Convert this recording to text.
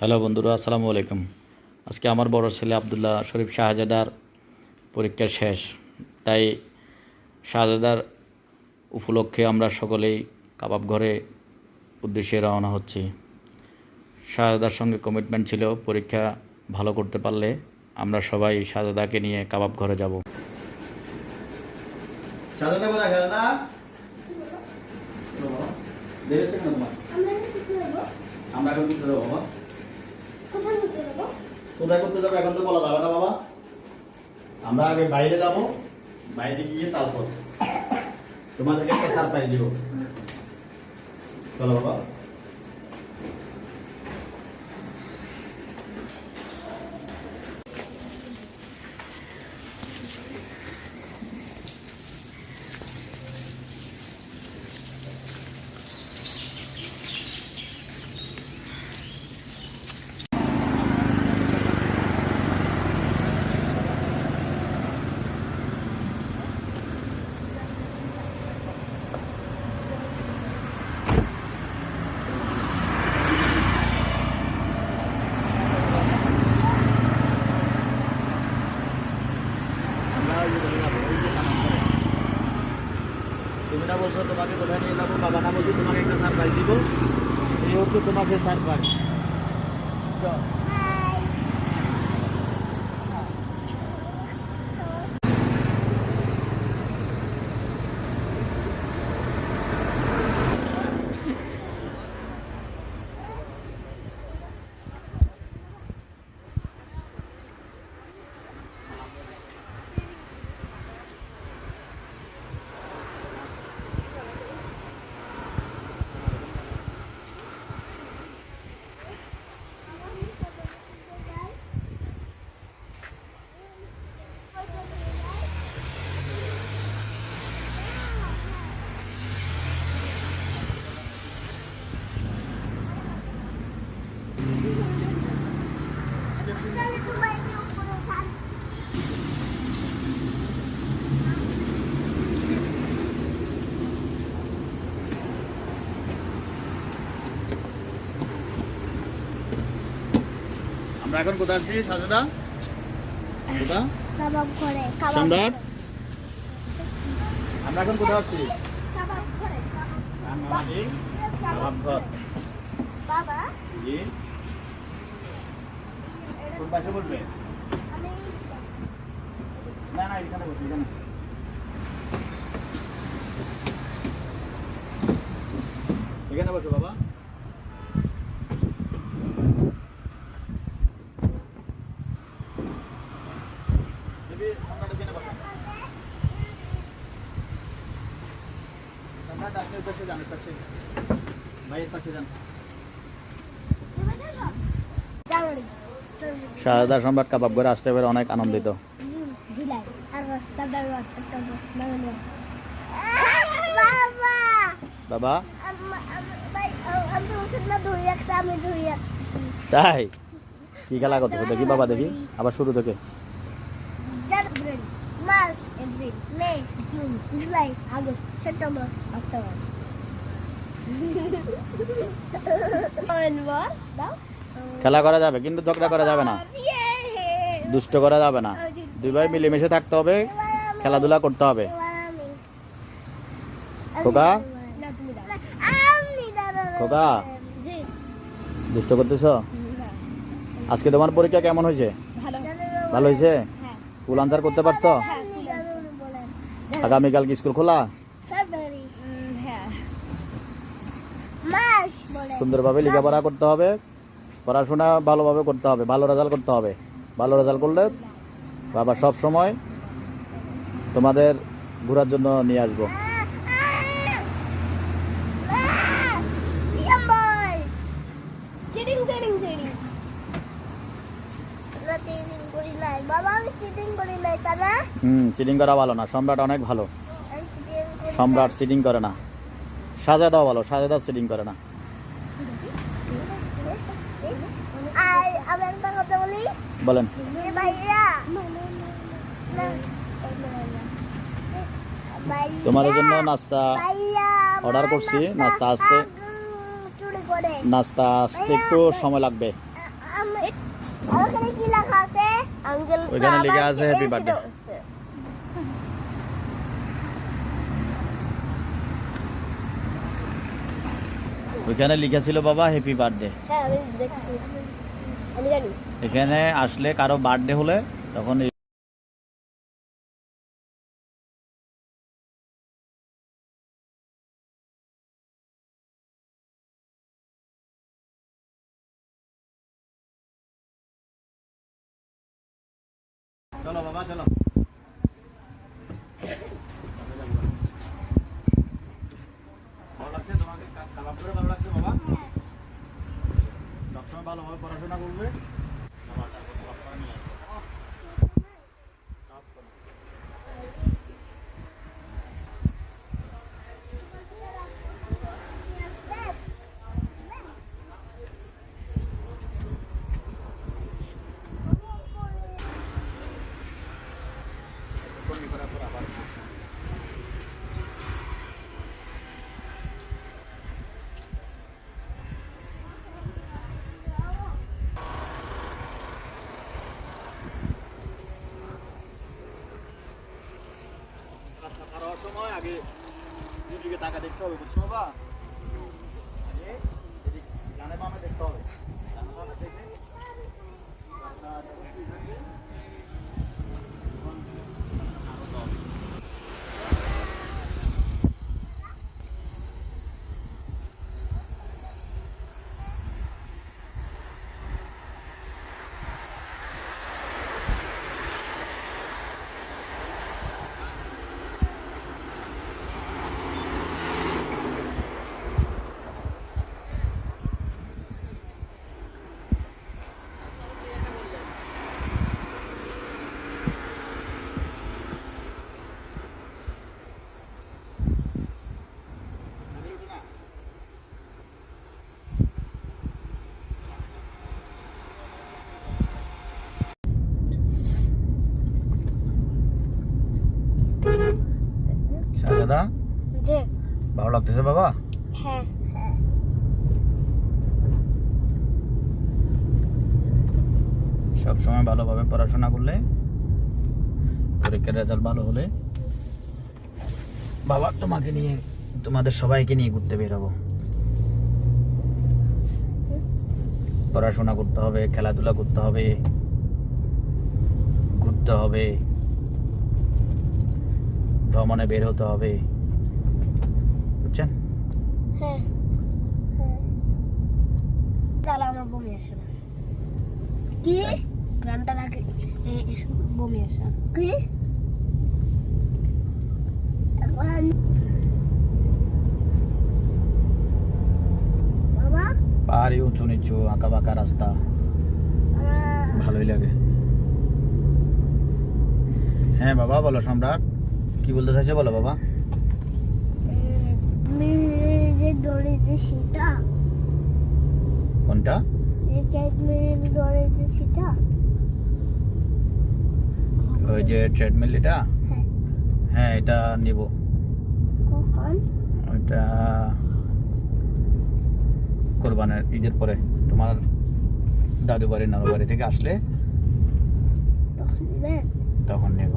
Hello বন্ধুরা আসসালামু আলাইকুম। আজকে আমার বড় ছেলে আবদুল্লাহ শরীফ শাহজাদার পরীক্ষা শেষ। তাই শাহজাদার উপলক্ষে আমরা সকলেই কাবাব ঘরে উদ্দেশ্যে রওনা হচ্ছি। শাহজাদার সঙ্গে কমিটমেন্ট ছিল পরীক্ষা ভালো করতে পারলে আমরা সবাই শাহজাদাকে নিয়ে কাবাব ঘরে যাব। শাহজাদা কোথায় শাহজাদা? আমরা আমরা এখন করতে যাব বাবা কোথায় নিতে নেব কোথায় করতে যাব এখন তো বলা যাবে না বাবা। আমরা আগে বাইরে যাব, বাইরে গিয়ে তারপর তোমাদেরকে একটা সারপ্রাইজ দিব। চলো বাবা তুমি না বলছো তোমাকে কোথায় নিয়ে যাব? বাবা না বলছো তোমাকে একটা সারপ্রাইজ দিব এই হচ্ছে তোমাকে সারপ্রাইজ আমরা এখন কোথায় আছি সাজদা? কোথা সম্রাট? আমরা এখন কোথায় আছি? কাবাব ঘরে কাবাব ঘর। বাবা? জি। কোন পাশে বলবে আমি না না এখানে বসে এখানে। এখানে বসো বাবা দিদি, সম্রাট এখানে বসো। সম্রাট, আপনি ওই পাশে সম্রাট কাবাব ঘরে আসতে পেরে অনেক আনন্দিত। বাবা? তাই? কি খেলা করতে দেখি বাবা দেখি, আবার শুরু থেকে। May June July August September October November দাও খেলা করা যাবে কিন্তু ঝগড়া করা যাবে না। ইয়ে! দুষ্ট করা যাবে না। দুই ভাই মিলেমিশে থাকতে হবে খেলাধুলা করতে হবে। খোকা? খোকা? দুষ্ট করতেছ? আজকে তোমার পরীক্ষা কেমন হয়েছে? ভালো। ভালো হয়েছে? হ্যাঁ ফুল আনসার করতে পারছ। আগামীকাল কি স্কুল খোলা? হ্যাঁ। সুন্দরভাবে লেখাপড়া করতে হবে পড়াশোনা ভালোভাবে করতে হবে ভালো রেজাল্ট করতে হবে। ভালো রেজাল্ট করলে বাবা সব সময় তোমাদের ঘোরার জন্য নিয়ে আসব আহ, আহ, আহ, ডিসেম্বর। Cheating, cheating, cheating. না, চিটিং করি নাই। বাবা, আমি চিটিং করি নাই, তা না? হুম চিটিং করা ভালো না সম্রাট অনেক ভালো। সম্রাট সিটিং করে না। সাজা দাও ভালো সাজা দাও সিটিং করে না। বলেন। তোমাদের জন্য নাস্তা অর্ডার করছি, নাস্তা আসতে। নাস্তা আসতে একটু সময় লাগবে। ওখানে কি লেখা আছে? আঙ্কেল ওখানে লেখা আছে হ্যাপি বার্থডে। ওইখানে লিখা ছিল বাবা হ্যাপি বার্থডে হ্যাঁ আমি দেখছি। আমি জানি। এখানে আসলে কারও বার্থডে হলে তখন চলো বাবা চলো। ভালো লাগছে? তোমাকে কা- কাবাব করে ভালো লাগছে বাবা? সবসময় ভালোভাবে পড়াশোনা করবে বাবা, তারপর কাবাব করে নিয়ে আসবে। সব করে। কর্মী করার পর আবার রাস্তা পার হওয়ার সময় আগে দুদিকে টাকা দেখতে হবে, বুঝছ বাবা? আগে এদিক ডানে বামে দেখতে হবে, ডানে বাবা? হ্যাঁ। সব সময় ভালোভাবে পড়াশোনা করলে পরীক্ষার রেজাল্ট ভালো হলে বাবা তোমাকে নিয়ে তোমাদের সবাইকে নিয়ে ঘুরতে বেরোবো। পড়াশোনা করতে হবে খেলাধুলা করতে হবে ঘুরতে হবে ভ্রমণে বের হতে হবে। বুঝছেন? হ্যাঁ হ্যাঁ। তাহলে আমার বমি আসে না। কি? গানটা লাগে বমি আসে কি? এখন? আমি- বাবা? পাহাড়ি উঁচু নিচু আঁকা বাঁকা রাস্তা। আমার ভালোই লাগে। হ্যাঁ বাবা বলো সম্রাট। কি বলতে চাইছো বলো বাবা? সেটা? কোনটা? সেটা? ওই যে ট্রেডমিল এটা? হ্যাঁ। হ্যাঁ এটা নিব। কখন? ওইটা কোরবানের ঈদের পরে। তোমার দাদু বাড়ি নানু বাড়ি থেকে আসলে তখন তখন নেব।